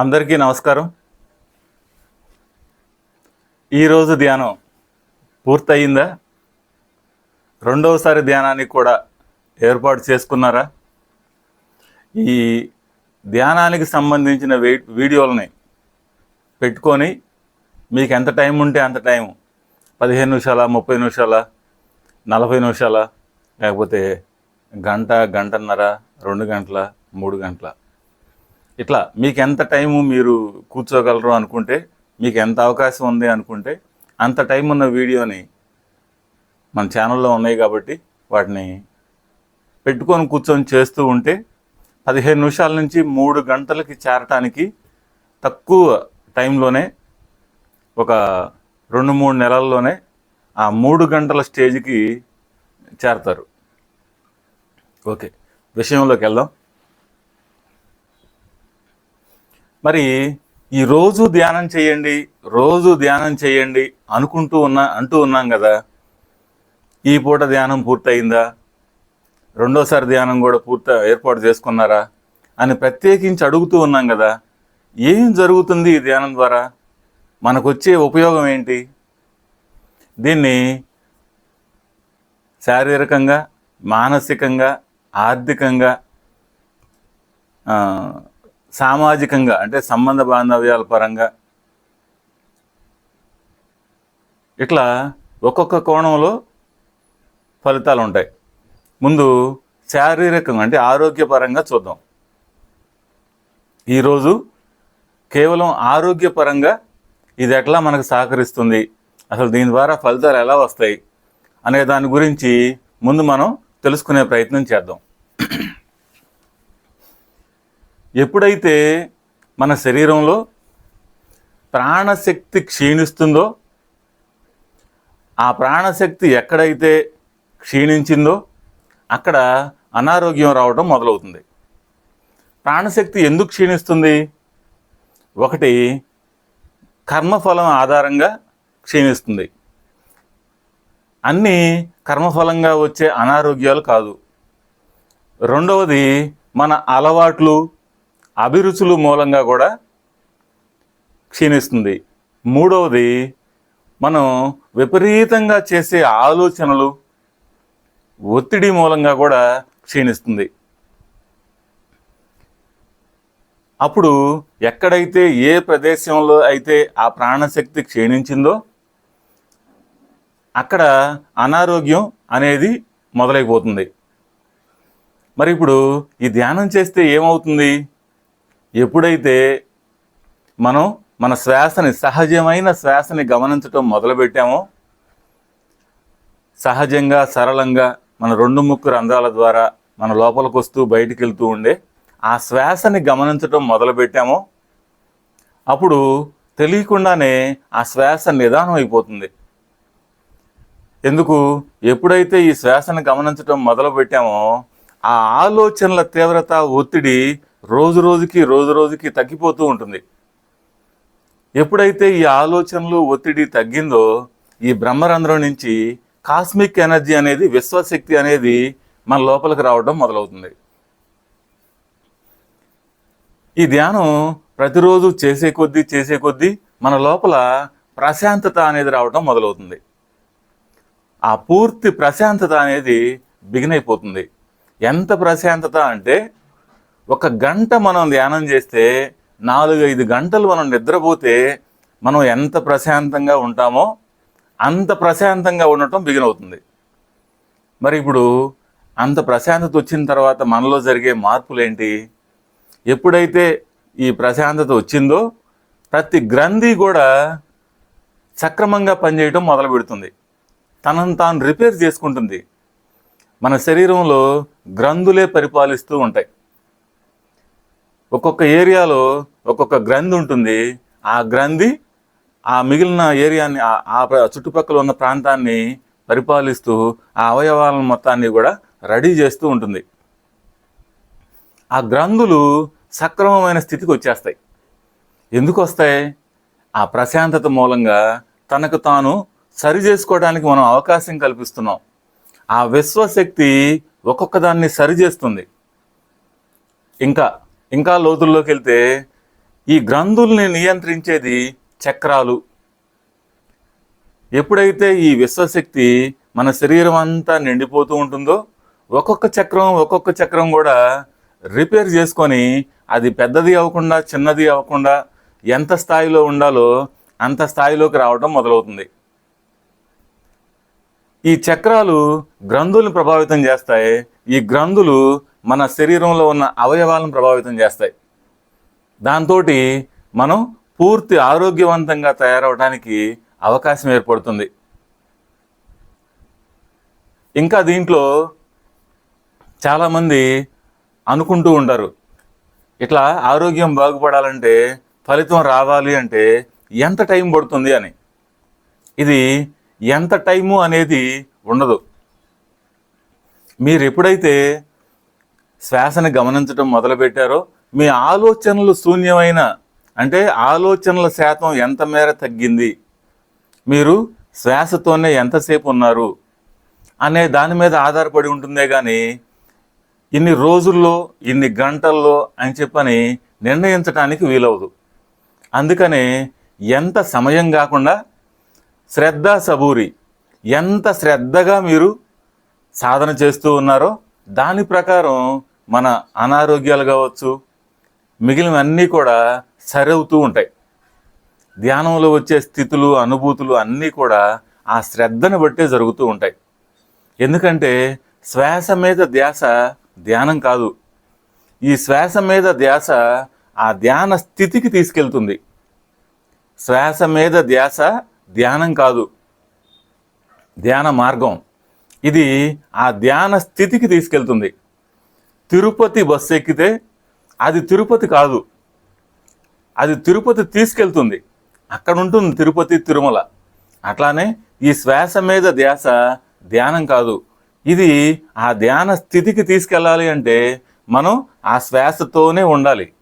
అందరికీ నమస్కారం. ఈరోజు ధ్యానం పూర్తయిందా? రెండవసారి ధ్యానానికి కూడా ఏర్పాటు చేసుకున్నారా? ఈ ధ్యానానికి సంబంధించిన వే వీడియోలని పెట్టుకొని మీకు ఎంత టైం ఉంటే అంత టైం. పదిహేను నిమిషాల ముప్పై నిమిషాల నలభై నిమిషాల లేకపోతే గంట గంటన్నర రెండు గంటల మూడు గంటల. ఇట్లా మీకు ఎంత టైము మీరు కూర్చోగలరు అనుకుంటే మీకు ఎంత అవకాశం ఉంది అనుకుంటే అంత టైం ఉన్న వీడియోని మన ఛానల్లో ఉన్నాయి కాబట్టి వాటిని పెట్టుకొని కూర్చొని చేస్తూ ఉంటే పదిహేను నిమిషాల నుంచి మూడు గంటలకి చేరటానికి తక్కువ టైంలోనే ఒక రెండు మూడు నెలల్లోనే ఆ మూడు గంటల స్టేజ్కి చేరతారు. ఓకే. విషయంలోకి వెళ్దాం. మరి ఈ రోజు ధ్యానం చేయండి రోజు ధ్యానం చేయండి అనుకుంటూ ఉన్నా అంటూ ఉన్నాం కదా. ఈ పూట ధ్యానం పూర్తయిందా? రెండోసారి ధ్యానం కూడా పూర్తి ఏర్పాటు చేసుకున్నారా? అని ప్రత్యేకించి అడుగుతూ ఉన్నాం కదా. ఏం జరుగుతుంది ఈ ధ్యానం ద్వారా? మనకొచ్చే ఉపయోగం ఏంటి? దీన్ని శారీరకంగా మానసికంగా ఆర్థికంగా సామాజికంగా అంటే సంబంధ బాంధవ్యాల పరంగా ఇట్లా ఒక్కొక్క కోణంలో ఫలితాలు ఉంటాయి ముందు శారీరకంగా అంటే ఆరోగ్యపరంగా చూద్దాం. ఈరోజు కేవలం ఆరోగ్యపరంగా ఇది ఎట్లా మనకు సహకరిస్తుంది? అసలు దీని ద్వారా ఫలితాలు ఎలా వస్తాయి? అనే దాని గురించి ముందు మనం తెలుసుకునే ప్రయత్నం చేద్దాం. ఎప్పుడైతే మన శరీరంలో ప్రాణశక్తి క్షీణిస్తుందో ఆ ప్రాణశక్తి ఎక్కడైతే క్షీణించిందో అక్కడ అనారోగ్యం రావడం మొదలవుతుంది. ప్రాణశక్తి ఎందుకు క్షీణిస్తుంది? ఒకటి కర్మఫలం ఆధారంగా క్షీణిస్తుంది. అన్నీ కర్మఫలంగా వచ్చే అనారోగ్యాలు కాదు. రెండవది మన అలవాట్లు అభిరుచులు మూలంగా కూడా క్షీణిస్తుంది. మూడవది మనం విపరీతంగా చేసే ఆలోచనలు ఒత్తిడి మూలంగా కూడా క్షీణిస్తుంది. అప్పుడు ఎక్కడైతే ఏ ప్రదేశంలో అయితే ఆ ప్రాణశక్తి క్షీణించిందో అక్కడ అనారోగ్యం అనేది మొదలైపోతుంది. మరి ఇప్పుడు ఈ ధ్యానం చేస్తే ఏమవుతుంది? ఎప్పుడైతే మనం మన శ్వాసని సహజమైన శ్వాసని గమనించటం మొదలుపెట్టామో సహజంగా సరళంగా మన రెండు ముక్కు రంధ్రాల ద్వారా మన లోపలికి వస్తూ బయటికి వెళ్తూ ఉండే ఆ శ్వాసని గమనించటం మొదలుపెట్టామో అప్పుడు తెలియకుండానే ఆ శ్వాస నిదానం అయిపోతుంది. ఎందుకు? ఎప్పుడైతే ఈ శ్వాసను గమనించటం మొదలు పెట్టామో ఆ ఆలోచనల తీవ్రత ఒత్తిడి రోజు రోజుకి రోజు రోజుకి తగ్గిపోతూ ఉంటుంది. ఎప్పుడైతే ఈ ఆలోచనలు ఒత్తిడి తగ్గిందో ఈ బ్రహ్మరంధ్రం నుంచి కాస్మిక్ ఎనర్జీ అనేది విశ్వశక్తి అనేది మన లోపలికి రావడం మొదలవుతుంది. ఈ ధ్యానం ప్రతిరోజు చేసే కొద్దీ చేసే కొద్దీ మన లోపల ప్రశాంతత అనేది రావడం మొదలవుతుంది. ఆ పూర్తి ప్రశాంతత అనేది బిగినైపోతుంది ఎంత ప్రశాంతత అంటే ఒక గంట మనం ధ్యానం చేస్తే నాలుగు ఐదు గంటలు మనం నిద్రపోతే మనం ఎంత ప్రశాంతంగా ఉంటామో అంత ప్రశాంతంగా ఉండటం బిగిన్ అవుతుంది. మరి ఇప్పుడు అంత ప్రశాంతత వచ్చిన తర్వాత మనలో జరిగే మార్పులు ఏంటి ఎప్పుడైతే ఈ ప్రశాంతత వచ్చిందో ప్రతి గ్రంథి కూడా సక్రమంగా పనిచేయడం మొదలు పెడుతుంది. తనను తాను రిపేర్ చేసుకుంటుంది. మన శరీరంలో గ్రంథులే పరిపాలిస్తూ ఉంటాయి. ఒక్కొక్క ఏరియాలో ఒక్కొక్క గ్రంథి ఉంటుంది. ఆ గ్రంథి ఆ మిగిలిన ఏరియాని ఆ- చుట్టుపక్కల ఉన్న ప్రాంతాన్ని పరిపాలిస్తూ ఆ అవయవాలను మొత్తాన్ని కూడా రెడీ చేస్తూ ఉంటుంది. ఆ గ్రంథులు సక్రమమైన స్థితికి వచ్చేస్తాయి. ఎందుకు వస్తాయి? ఆ ప్రశాంతత మూలంగా తనకు తాను సరి చేసుకోవడానికి మనం అవకాశం కల్పిస్తున్నాం. ఆ విశ్వశక్తి ఒక్కొక్క దాన్ని సరి చేస్తుంది. ఇంకా ఇంకా లోతుల్లోకి వెళ్తే ఈ గ్రంథుల్ని నియంత్రించేది చక్రాలు. ఎప్పుడైతే ఈ విశ్వశక్తి మన శరీరం అంతా నిండిపోతూ ఉంటుందో ఒక్కొక్క చక్రం ఒక్కొక్క చక్రం కూడా రిపేర్ చేసుకొని అది పెద్దది అవ్వకుండా చిన్నది అవ్వకుండా ఎంత స్థాయిలో ఉండాలో అంత స్థాయిలోకి రావడం మొదలవుతుంది. ఈ చక్రాలు గ్రంథుల్ని ప్రభావితం చేస్తాయి. ఈ గ్రంథులు మన శరీరంలో ఉన్న అవయవాలను ప్రభావితం చేస్తాయి. దాంతో మనం పూర్తి ఆరోగ్యవంతంగా తయారవడానికి అవకాశం ఏర్పడుతుంది. ఇంకా దీంట్లో చాలామంది అనుకుంటూ ఉంటారు. ఇట్లా ఆరోగ్యం బాగుపడాలంటే ఫలితం రావాలి అంటే ఎంత టైం పడుతుంది అని. ఇది ఎంత టైము అనేది ఉండదు. మీరు ఎప్పుడైతే శ్వాసని గమనించడం మొదలుపెట్టారో మీ ఆలోచనలు శూన్యమైన అంటే ఆలోచనల శాతం ఎంత మేర తగ్గింది? మీరు శ్వాసతోనే ఎంతసేపు ఉన్నారు? అనే దాని మీద ఆధారపడి ఉంటుందే కానీ ఇన్ని రోజుల్లో ఇన్ని గంటల్లో అని చెప్పని నిర్ణయించడానికి వీలవదు. అందుకనే ఎంత సమయం కాకుండా శ్రద్ధ సబూరి ఎంత శ్రద్ధగా మీరు సాధన చేస్తూ ఉన్నారో దాని ప్రకారం మన అనారోగ్యాలు కావచ్చు మిగిలినవన్నీ కూడా సరవుతూ ఉంటాయి. ధ్యానంలో వచ్చే స్థితులు అనుభూతులు అన్నీ కూడా ఆ శ్రద్ధను బట్టే జరుగుతూ ఉంటాయి. ఎందుకంటే శ్వాస మీద ధ్యాస ధ్యానం కాదు. ఈ శ్వాస మీద ధ్యాస ఆ ధ్యాన స్థితికి తీసుకెళ్తుంది. శ్వాస మీద ధ్యాస ధ్యానం కాదు. ధ్యాన మార్గం. ఇది ఆ ధ్యాన స్థితికి తీసుకెళ్తుంది. తిరుపతి బస్సు ఎక్కితే అది తిరుపతి కాదు. అది తిరుపతి తీసుకెళ్తుంది. అక్కడ ఉంటుంది తిరుపతి తిరుమల. అట్లానే ఈ శ్వాస మీద ధ్యాస ధ్యానం కాదు. ఇది ఆ ధ్యాన స్థితికి తీసుకెళ్ళాలి అంటే మనం ఆ శ్వాసతోనే ఉండాలి.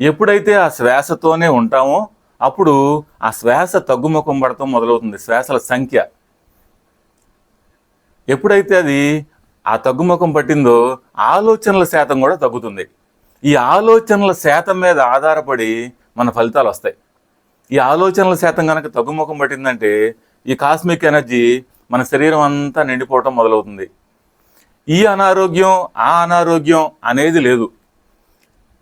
ఎప్పుడైతే ఆ శ్వాసతోనే ఉంటామో అప్పుడు ఆ శ్వాస తగ్గుముఖం పడటం మొదలవుతుంది శ్వాసల సంఖ్య. ఎప్పుడైతే అది ఆ తగ్గుముఖం పట్టిందో ఆలోచనల శాతం కూడా తగ్గుతుంది. ఈ ఆలోచనల శాతం మీద ఆధారపడి మన ఫలితాలు వస్తాయి. ఈ ఆలోచనల శాతం కనుక తగ్గుముఖం పట్టిందంటే ఈ కాస్మిక్ ఎనర్జీ మన శరీరం అంతా నిండిపోవటం మొదలవుతుంది. ఈ అనారోగ్యం ఆ అనారోగ్యం అనేది లేదు.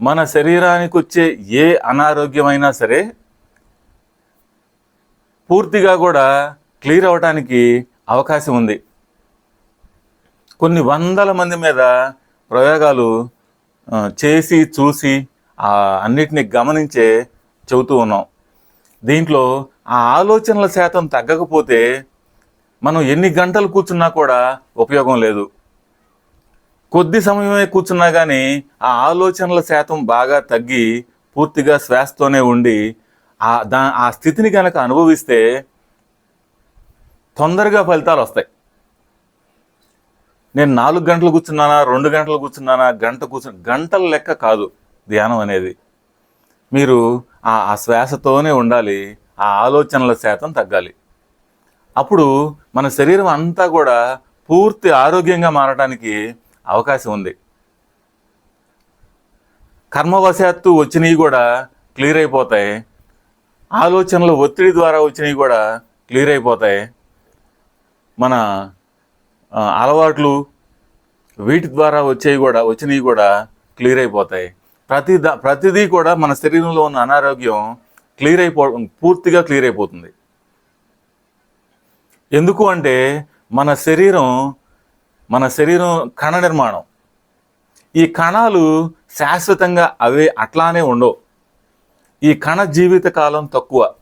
మన శరీరానికి వచ్చే ఏ అనారోగ్యమైనా సరే పూర్తిగా కూడా క్లియర్ అవ్వటానికి అవకాశం ఉంది. కొన్ని వందల మంది మీద ప్రయోగాలు చేసి చూసి ఆ గమనించే చెబుతూ ఉన్నాం. దీంట్లో ఆ ఆలోచనల శాతం తగ్గకపోతే మనం ఎన్ని గంటలు కూర్చున్నా కూడా ఉపయోగం లేదు. కొద్ది సమయమే కూర్చున్నా కానీ ఆ ఆలోచనల శాతం బాగా తగ్గి పూర్తిగా శ్వాసతోనే ఉండి ఆ దా ఆ స్థితిని కనుక అనుభవిస్తే తొందరగా ఫలితాలు వస్తాయి. నేను నాలుగు గంటలు కూర్చున్నానా రెండు గంటలు కూర్చున్నానా గంట కూర్చున్నా గంటల లెక్క కాదు ధ్యానం అనేది. మీరు ఆ ఆ శ్వాసతోనే ఉండాలి ఆ ఆలోచనల శాతం తగ్గాలి. అప్పుడు మన శరీరం అంతా కూడా పూర్తి ఆరోగ్యంగా మారడానికి అవకాశం ఉంది. కర్మవశాత్తు వచ్చినవి కూడా క్లియర్ అయిపోతాయి. ఆలోచనలు ఒత్తిడి ద్వారా వచ్చినవి కూడా క్లియర్ అయిపోతాయి. మన అలవాట్లు వీటి ద్వారా వచ్చేవి కూడా వచ్చినవి కూడా క్లియర్ అయిపోతాయి. ప్రతి దా ప్రతిదీ కూడా మన శరీరంలో ఉన్న అనారోగ్యం క్లియర్ అయిపో పూర్తిగా క్లియర్ అయిపోతుంది. ఎందుకు అంటే మన శరీరం మన శరీరం కణ నిర్మాణం. ఈ కణాలు శాశ్వతంగా అవే అట్లానే ఉండవు. ఈ కణ జీవిత కాలం తక్కువ.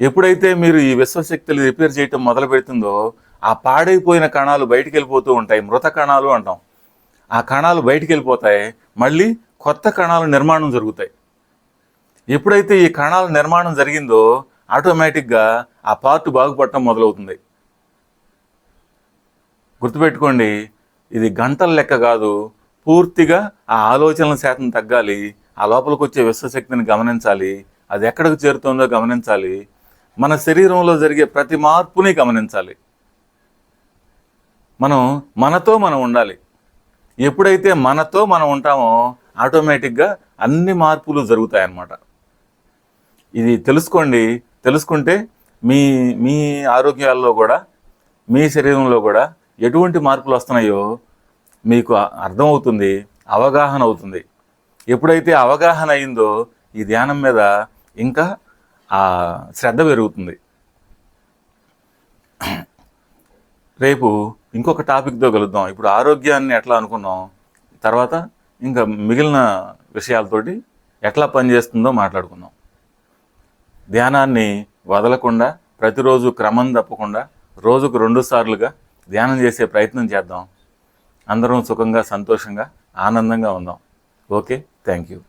ఎప్పుడైతే మీరు ఈ విశ్వశక్తులు రిపేర్ చేయటం మొదలు పెడుతుందో ఆ పాడైపోయిన కణాలు బయటికి వెళ్ళిపోతూ ఉంటాయి. మృత కణాలు అంటాం. ఆ కణాలు బయటికి వెళ్ళిపోతాయి మళ్ళీ కొత్త కణాలు నిర్మాణం జరుగుతాయి. ఎప్పుడైతే ఈ కణాల నిర్మాణం జరిగిందో ఆటోమేటిక్గా ఆ పార్ట్ బాగుపడటం మొదలవుతుంది. గుర్తుపెట్టుకోండి ఇది గంటల లెక్క కాదు పూర్తిగా ఆ ఆలోచనల శాతం తగ్గాలి ఆ లోపలికి వచ్చే విశ్వశక్తిని గమనించాలి అది ఎక్కడికి చేరుతుందో గమనించాలి మన శరీరంలో జరిగే ప్రతి మార్పుని గమనించాలి. మనం మనతో మనం ఉండాలి. ఎప్పుడైతే మనతో మనం ఉంటామో ఆటోమేటిక్గా అన్ని మార్పులు జరుగుతాయి అన్నమాట ఇది తెలుసుకోండి. తెలుసుకుంటే మీ మీ ఆరోగ్యాల్లో కూడా మీ శరీరంలో కూడా ఎటువంటి మార్పులు వస్తున్నాయో మీకు అర్థమవుతుంది అవగాహన అవుతుంది. ఎప్పుడైతే అవగాహన అయిందో ఈ ధ్యానం మీద ఇంకా ఆ శ్రద్ధ పెరుగుతుంది. రేపు ఇంకొక టాపిక్తో కలుద్దాం. ఇప్పుడు ఆరోగ్యాన్ని ఎట్లా అనుకున్నాం? తర్వాత ఇంకా మిగిలిన విషయాలతోటి ఎట్లా పనిచేస్తుందో మాట్లాడుకుందాం. ధ్యానాన్ని వదలకుండా ప్రతిరోజు క్రమం తప్పకుండా రోజుకు రెండు సార్లుగా ధ్యానం చేసే ప్రయత్నం చేద్దాం. అందరం సుఖంగా సంతోషంగా ఆనందంగా ఉందాం. Okay thank you.